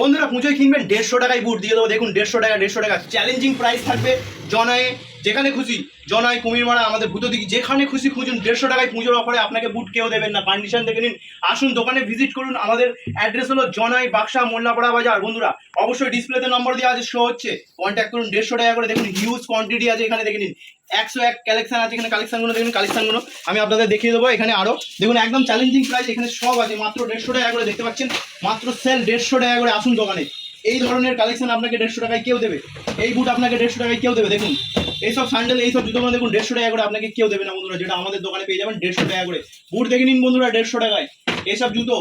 বন্ধুরা পুজোয় কিনবেন দেড়শো টাকায় বুট দিয়ে দেবো। দেখুন, দেড়শো টাকা দেড়শো টাকা। চ্যালেঞ্জিং প্রাইস থাকবে। জনায়ে যেখানে খুশি জনায় কুমিরমারা আমাদের ভূত দিকে যেখানে খুশি খুঁজুন, দেড়শো টাকায় পুজোর অফারে আপনাকে বুট কেউ দেবেন না। কন্ডিশন দেখে নিন। আসুন, দোকানে ভিজিট করুন। আমাদের অ্যাড্রেস হলো জনাই বাক্সা মোল্লাপাড়া বাজার। বন্ধুরা, অবশ্যই ডিসপ্লেতে নম্বর দেওয়া আছে শো হচ্ছে। কন্ট্যাক্ট করুন, দেড়শো টাকা করে দেখুন হিউজ কোয়ান্টিটি আছে এখানে দেখে নিন। একশো এক কালেকশন আছে এখানে কালেকশনগুলো দেখুন কালেকশনগুলো আমি আপনাদের দেখিয়ে দেবো এখানে আরও দেখুন, একদম চ্যালেঞ্জিং প্রাইস এখানে সব আছে। মাত্র দেড়শো টাকা করে দেখতে পাচ্ছেন। মাত্র সেল দেড়শো টাকা করে, আসুন দোকানে। এই ধরনের কালেকশন আপনাকে দেড়শো টাকায় কেউ দেবে। এই বুট আপনাকে দেড়শো টাকায় কেউ দেবে। দেখুন এইসব স্যান্ডেল এইসব জুতো মানে দেখুন দেড়শো টাকা করে আপনাকে কেউ দেবে না বন্ধুরা, যেটা আমাদের দোকানে পেয়ে যাবেন দেড়শো টাকা করে। বুট দেখে নিন বন্ধুরা, দেড়শো টাকায়। এইসব জুতো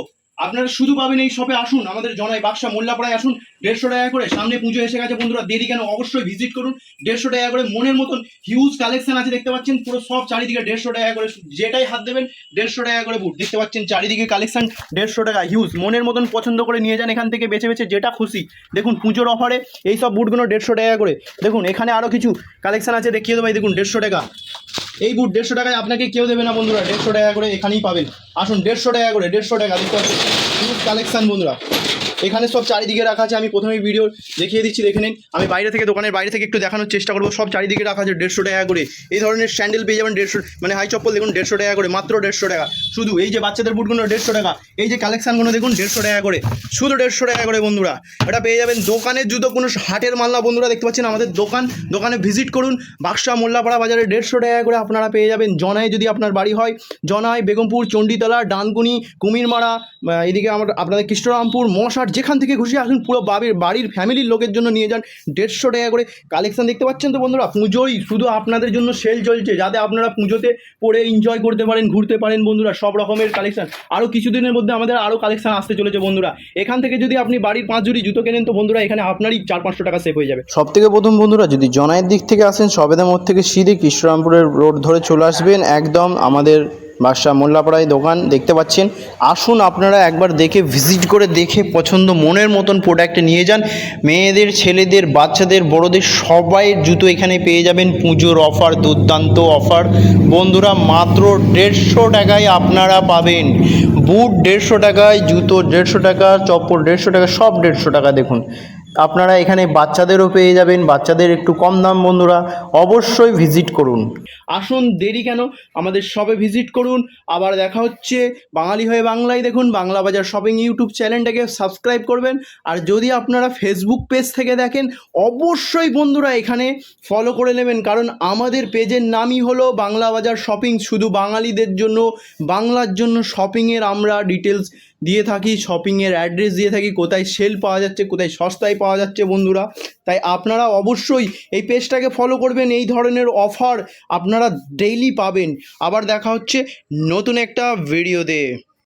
আপনারা শুধু পাবেন এই শপে আসুন, আমাদের জনাই বাক্সা মোল্লাপাড়ায় আসুন, দেড়শো টাকা করে। সামনে পুজো এসে গেছে বন্ধুরা, দেরি কেন? অবশ্যই ভিজিট করুন। দেড়শো টাকা করে মনের মতন হিউজ কালেকশন আছে, দেখতে পাচ্ছেন? পুরো সব চারিদিকে দেড়শো টাকা করে, যেটাই হাত দেবেন, দেড়শো টাকা করে বুট দেখতে পাচ্ছেন চারিদিকে কালেকশন দেড়শো টাকা হিউজ মনের মতন পছন্দ করে নিয়ে যান এখান থেকে, বেছে বেছে যেটা খুশি। দেখুন, পুজোর অফারে এই সব বুটগুলো দেড়শো টাকা করে। দেখুন, এখানে আরও কিছু কালেকশন আছে, দেখিয়ে দেবো। দেখুন, দেড়শো টাকা। এই বুট দেড়শো টাকায় আপনাকে কেউ দেবে না বন্ধুরা, দেড়শো টাকা করে এখানেই পাবেন। আসুন, দেড়শো টাকা করে, দেড়শো টাকা, দেখতে কালেকশান কালেকশন বন্ধুরা। এখানে সব চারিদিকে রাখা আছে, আমি প্রথমেই ভিডিও দেখিয়ে দিচ্ছি, দেখে নিন। আমি বাইরে থেকে, দোকানের বাইরে থেকে একটু দেখানোর চেষ্টা করব, সব চারিদিকে রাখা আছে দেড়শো টাকা করে। এই ধরনের স্যান্ডেল পেয়ে যাবেন দেড়শো মানে হাই চপ্পল দেখুন দেড়শো টাকা করে, মাত্র দেড়শো টাকা। শুধু এই যে বাচ্চাদের বুটগুলো দেড়শো টাকা, এই যে কালেকশানগুলো দেখুন দেড়শো টাকা করে। শুধু দেড়শো টাকা করে বন্ধুরা। এটা পেয়ে যাবেন দোকানের জুতো, কোনো হাটের মাল্লা বন্ধুরা, দেখতে পাচ্ছেন আমাদের দোকান। দোকানে ভিজিট করুন, বাক্সা মোল্লাপাড়া বাজারে দেড়শো টাকা করে আপনারা পেয়ে যাবেন। জনায় যদি আপনার বাড়ি হয় জনায় বেগমপুর, চণ্ডীতলা, ডানকুনি, কুমিরমারা এদিকে আমার, আপনাদের কৃষ্ণরামপুর, মশার যেখান থেকে খুশি আসুন, পুরো বাড়ির বাড়ির ফ্যামিলির লোকের জন্য নিয়ে যান দেড়শো টাকা করে কালেকশন দেখতে পাচ্ছেন তো বন্ধুরা? পুজোই শুধু আপনাদের জন্য সেল চলছে, যাতে আপনারা পুজোতে পরে এনজয় করতে পারেন, ঘুরতে পারেন বন্ধুরা, সব রকমের কালেকশন আরও কিছুদিনের মধ্যে আমাদের আরও কালেকশন আসতে চলেছে বন্ধুরা। এখান থেকে যদি আপনি বাড়ির পাঁচ জুড়ি জুতো কেনেন তো বন্ধুরা, এখানে আপনারই চার পাঁচশো টাকা সেভ হয়ে যাবে। সব থেকে প্রথম বন্ধুরা, যদি জনায়ের দিক থেকে আসেন, সবেদা মোড় থেকে সিধে কৃষ্ণরামপুরের রোড ধরে চলে আসবেন, একদম আমাদের বাদশাহ মোল্লাপাড়ায় দোকান দেখতে পাচ্ছেন। আসুন আপনারা একবার দেখে ভিজিট করে দেখে, পছন্দ মনের মতন প্রোডাক্ট নিয়ে যান। মেয়েদের, ছেলেদের, বাচ্চাদের, বড়দের সবাই জুতো এখানে পেয়ে যাবেন। পুজোর অফার দুর্দান্ত অফার বন্ধুরা, মাত্র দেড়শো টাকায় আপনারা পাবেন। বুট দেড়শো টাকায়, জুতো দেড়শো টাকা, চপ্পল দেড়শো টাকা, সব দেড়শো টাকা দেখুন। আপনারা এখানে বাচ্চাদেরও পেয়ে যাবেন, বাচ্চাদের একটু কম দাম বন্ধুরা, অবশ্যই ভিজিট করুন। আসুন, দেরি কেন? আমাদের শপে ভিজিট করুন। আবার দেখা হচ্ছে বাঙালি হয়ে বাংলায় দেখুন, বাংলা বাজার শপিং ইউটিউব চ্যানেলটাকে সাবস্ক্রাইব করবেন। আর যদি আপনারা ফেসবুক পেজ থেকে দেখেন, অবশ্যই বন্ধুরা এখানে ফলো করে নেবেন। কারণ আমাদের পেজের নামই হলো বাংলা বাজার শপিং শুধু বাঙালিদের জন্য, বাংলার জন্য শপিংয়ের আমরা ডিটেলস দিয়ে থাকি শপিংয়ের অ্যাড্রেস দিয়ে থাকি, কোথায় সেল পাওয়া যাচ্ছে, কোথায় সস্তায় পাওয়া যাচ্ছে বন্ধুরা। তাই আপনারা অবশ্যই এই পেজটাকে ফলো করবেন, এই ধরনের অফার আপনারা ডেইলি পাবেন। আবার দেখা হচ্ছে নতুন একটা ভিডিওতে